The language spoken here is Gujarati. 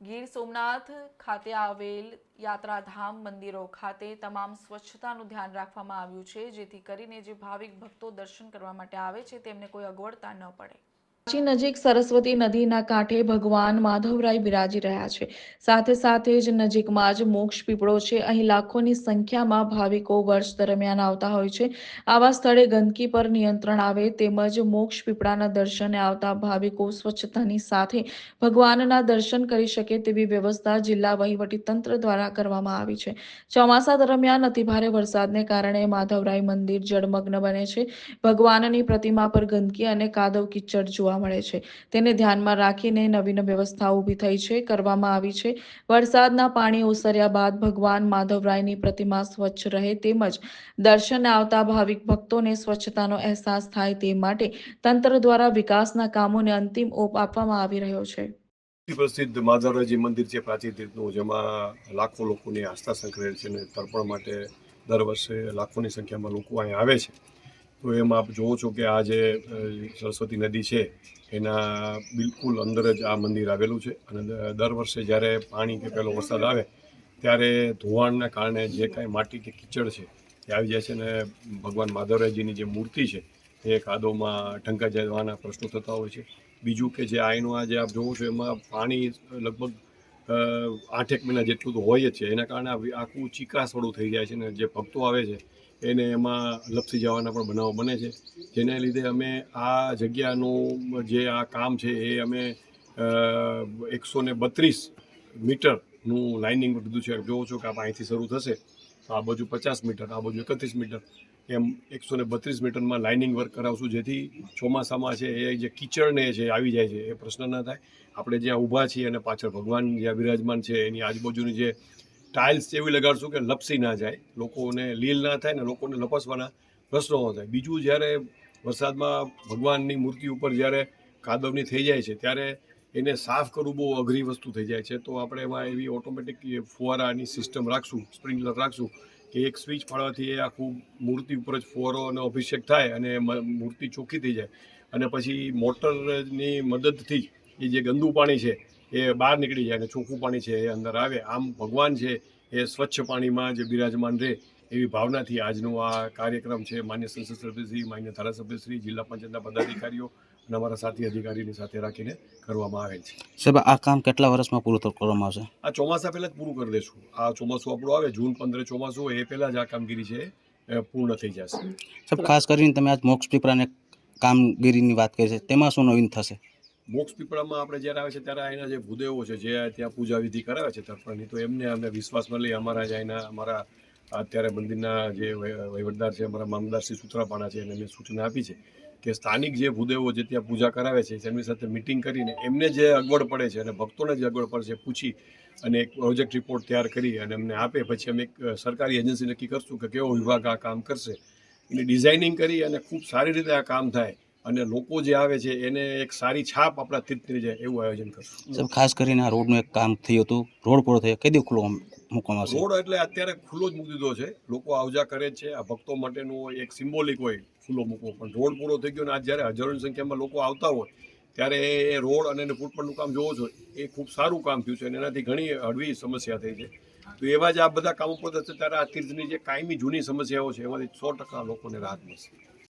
ગીર સોમનાથ ખાતે આવેલ યાત્રાધામ મંદિરો ખાતે તમામ સ્વચ્છતાનું ધ્યાન રાખવામાં આવ્યું છે, જેથી કરીને જે ભાવિક ભક્તો દર્શન કરવા માટે આવે છે, તેમને કોઈ અગવડતા ન પડે. પ્રાચી નજીક સરસ્વતી નદીના કાંઠે ભગવાન માધવરાય બિરાજી રહ્યા છે. સાથે સાથે જ નજીકમાં જ મોક્ષ પીપળો છે. અહીં લાખોની સંખ્યામાં ભાવિકો વર્ષ દરમિયાન આવતા હોય છે. આવા સ્થળે ગંદકી પર નિયંત્રણ આવે તેમજ મોક્ષ પીપળાના દર્શને આવતા ભાવિકો સ્વચ્છતાની સાથે ભગવાનના દર્શન કરી શકે તેવી વ્યવસ્થા જિલ્લા તંત્ર દ્વારા કરવામાં આવી છે. ચોમાસા દરમિયાન અતિભારે વરસાદને કારણે માધવરાય મંદિર જળમગ્ન બને છે. ભગવાનની પ્રતિમા પર ગંદકી અને કાદવ કિચડ જોવા મળે છે. તેને ધ્યાનમાં રાખીને નવીન વ્યવસ્થા ઊભી થઈ છે, કરવામાં આવી છે. વરસાદના પાણી ઓસર્યા બાદ ભગવાન માધવરાયની પ્રતિમા સ્વચ્છ રહે તેમજ દર્શને આવતા ભાવિક ભક્તોને સ્વચ્છતાનો અહેસાસ થાય તે માટે તંત્ર દ્વારા વિકાસના કામોને અંતિમ ઓપ આપવામાં આવી રહ્યો છે. પ્રસિદ્ધ માધવરાયજી મંદિર છે, પ્રાચીન તીર્થનું, જેમાં લાખો લોકોની આસ્થા સંકળાયેલ છે અને તર્પણ માટે દર વર્ષે લાખોની સંખ્યામાં લોકો અહીં આવે છે. તો એમાં આપ જોવો છો કે આ જે સરસ્વતી નદી છે, એના બિલકુલ અંદર જ આ મંદિર આવેલું છે. અને દર વર્ષે જ્યારે પાણી કે પહેલો વરસાદ આવે, ત્યારે ધોવાણના કારણે જે કાંઈ માટી કે કીચડ છે, એ આવી જાય છે અને ભગવાન માધવરાયજીની જે મૂર્તિ છે, એ કાદોમાં ઢંકા જવાના પ્રશ્નો થતા હોય છે. બીજું કે જે આઈનું આ જે આપ જોવો છો, એમાં પાણી લગભગ આઠેક મહિના જેટલું તો હોય જ છે. એના કારણે આખું ચીકાસવાળું થઈ જાય છે ને જે ભક્તો આવે છે, એને એમાં લપસી જવાના પણ બનાવો બને છે. જેને લીધે અમે આ જગ્યાનું જે આ કામ છે એ અમે એકસો ને બત્રીસ મીટરનું લાઇનિંગ બધું છે. જોવો છો કે આપણે અહીંથી શરૂ થશે. આ બાજુ પચાસ મીટર, આ બાજુ એકત્રીસ મીટર. એમ એકસો ને બત્રીસ મીટરમાં લાઇનિંગ વર્ક કરાવશું, જેથી ચોમાસામાં છે એ જે કિચડને છે આવી જાય છે, એ પ્રશ્ન ન થાય. આપણે જ્યાં ઊભા છીએ અને પાછળ ભગવાન જ્યાં બિરાજમાન છે, એની આજુબાજુની જે ટાઇલ્સ એવી લગાડશું કે લપસી ના જાય. લોકોને લીલ ના થાય ને લોકોને લપસવાના પ્રશ્નો થાય. બીજું જ્યારે વરસાદમાં ભગવાનની મૂર્તિ ઉપર જ્યારે કાદવની થઈ જાય છે, ત્યારે એને સાફ કરવું બહુ અઘરી વસ્તુ થઈ જાય છે, તો આપણે એમાં એવી ઓટોમેટિક ફુવારાની સિસ્ટમ રાખશું સ્પ્રિંકલર રાખશું કે એક સ્વિચ પાડવાથી એ આખું મૂર્તિ ઉપર જ ફુવારો અને અભિષેક થાય અને મૂર્તિ ચોખ્ખી થઈ જાય. અને પછી મોટરની મદદથી એ જે ગંદુ પાણી છે, એ બહાર નીકળી જાય અને ચોખ્ખું પાણી છે એ અંદર આવે. આમ ભગવાન છે એ સ્વચ્છ પાણીમાં જે બિરાજમાન રહે એવી ભાવનાથી આજનો આ કાર્યક્રમ છે. માન્ય સંસદ સભ્યશ્રી માન્ય ધારાસભ્યશ્રી જિલ્લા પંચાયતના પદાધિકારીઓ અને અમારા સાથી અધિકારીની સાથે રાખીને કરવામાં આવેલ છે. સાહેબ આ કામ કેટલા વર્ષમાં પૂરું કરવામાં આવશે? આ ચોમાસા પહેલાં જ પૂરું કરી દઈશું આ ચોમાસું આપણું આવે જૂન પંદરે ચોમાસું હોય એ પહેલાં જ આ કામગીરી છે પૂર્ણ થઈ જશે. સાહેબ ખાસ કરીને તમે આજ મોક્ષ પીપળાને કામગીરીની વાત કરી છે તેમાં શું નવીન થશે? મોક્ષ પીપળામાં આપણે જ્યારે આવે છે ત્યારે અહીંના જે ભૂદેવો છે જે ત્યાં પૂજા વિધિ કરાવે છે તર્પણની તો એમને અમે વિશ્વાસમાં લઈ અમારા જ અહીંના અમારા અત્યારે મંદિરના જે વહી- વહીવટદાર છે અમારા મામલદાર શ્રી છે એને મેં સૂચના આપી છે. કે સ્થાનિક જે ભૂદેવો જે ત્યાં પૂજા કરાવે છે તેમની સાથે મિટિંગ કરીને એમને જે અગવડ પડે છે અને ભક્તોને જે અગવડ પડે છે પૂછી અને એક પ્રોજેક્ટ રિપોર્ટ તૈયાર કરી અને અમને આપે. પછી અમે એક સરકારી એજન્સી નક્કી કરશું કે કેવો વિભાગ આ કામ કરશે. એની ડિઝાઇનિંગ કરી અને ખૂબ સારી રીતે આ કામ થાય અને લોકો જે આવે છે એને એક સારી છાપ આપણા તીર્થની જાય એવું આયોજન કરશું. સાહેબ ખાસ કરીને આ રોડનું એક કામ થયું હતું. રોડ પૂરો થયો. કઈ દિવસ ખુલ્લો મૂકવામાં આવશે? રોડ એટલે અત્યારે ખુલ્લો જ મૂકી દીધો છે. લોકો આવજા કરે જ છે. આ ભક્તો માટેનું એક સિમ્બોલિક હોય. ખુલ્લો મૂકવો પણ રોડ પૂરો થઈ ગયો ને આજ જ્યારે હજારોની સંખ્યામાં લોકો આવતા હોય, ત્યારે એ રોડ અને ફૂટપાથનું કામ જોવો છો એ ખૂબ સારું કામ થયું છે અને એનાથી ઘણી હળવી સમસ્યા થઈ છે. તો એવા જ આ બધા કામો પર થશે ત્યારે આ તીર્થની જે કાયમી જૂની સમસ્યાઓ છે, એમાંથી સો ટકા લોકોને રાહત મળશે.